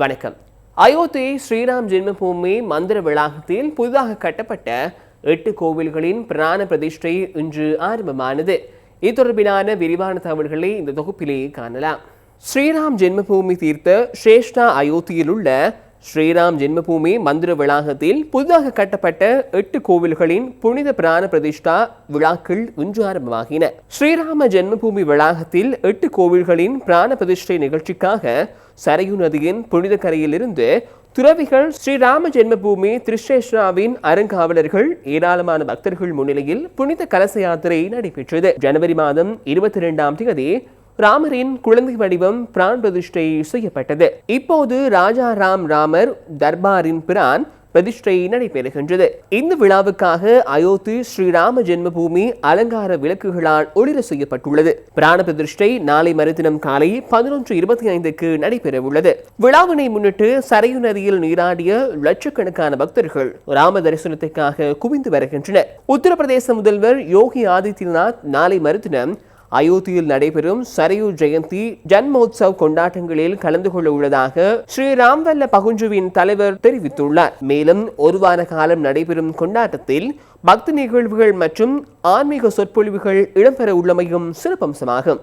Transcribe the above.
வணக்கம். அயோத்தி ஸ்ரீராம் ஜென்மபூமி மந்திர வளாகத்தில் புதிதாக கட்டப்பட்ட எட்டு கோவில்களின் பிராண பிரதிஷ்டை இன்று ஆரம்பமானது. இது தொடர்பிலான விரிவான தகவல்களை இந்த தொகுப்பிலே காணலாம். ஸ்ரீராம் ஜென்மபூமி தீர்த்த ஸ்ரேஷ்டா அயோத்தியில் உள்ள ஸ்ரீராம் ஜென்மபூமி மந்திர வளாகத்தில் புதிதாக கட்டப்பட்ட எட்டு கோவில்களின் புனித பிராண பிரதிஷ்டா விழாக்கள் இன்று ஆரம்பமாகின. ஸ்ரீராம ஜென்மபூமி வளாகத்தில் எட்டு கோவில்களின் பிராண பிரதிஷ்டை நிகழ்ச்சிக்காக சரையு நதியின் புனித கரையிலிருந்து துறவிகள் ஸ்ரீராம ஜென்மபூமி திருஷ்டேஸ்வராவின் அருங்காவலர்கள் ஏராளமான பக்தர்கள் முன்னிலையில் புனித கலச யாத்திரை நடைபெற்றது. ஜனவரி மாதம் இருபத்தி இரண்டாம் தேதி ராமரின் குழந்தை வடிவம் பிரான் பிரதிஷ்டை செய்யப்பட்டது. இப்போது ராஜா ராம் ராமர் தர்பாரின் பிரான் பிரதிஷ்டை நடைபெறுகின்றது. இந்த விழாவுக்காக அயோத்தி ஸ்ரீராம ஜென்மபூமி அலங்கார விளக்குகளால் ஒளிர செய்யப்பட்டுள்ளது. பிராண பிரதிஷ்டை நாளை மறுதினம் காலை பதினொன்று இருபத்தி ஐந்துக்கு நடைபெற உள்ளது விழாவினை முன்னிட்டு சரையு நதியில் நீராடிய லட்சக்கணக்கான பக்தர்கள் ராம தரிசனத்திற்காக குவிந்து வருகின்றனர். உத்தரப்பிரதேச முதல்வர் யோகி ஆதித்யநாத் நாளை மறுதினம் அயோத்தியில் நடைபெறும் சரயு ஜெயந்தி ஜன்மோத்சவ் கொண்டாட்டங்களில் கலந்து கொள்ள உள்ளதாக ஸ்ரீ ராம்வல்ல பகுஞ்சுவின் தலைவர் தெரிவித்துள்ளார். மேலும் ஒரு வார காலம் நடைபெறும் கொண்டாட்டத்தில் பக்தி நிகழ்வுகள் மற்றும் ஆன்மீக சொற்பொழிவுகள் இடம்பெற உள்ளமையும் சிறப்பம்சமாகும்.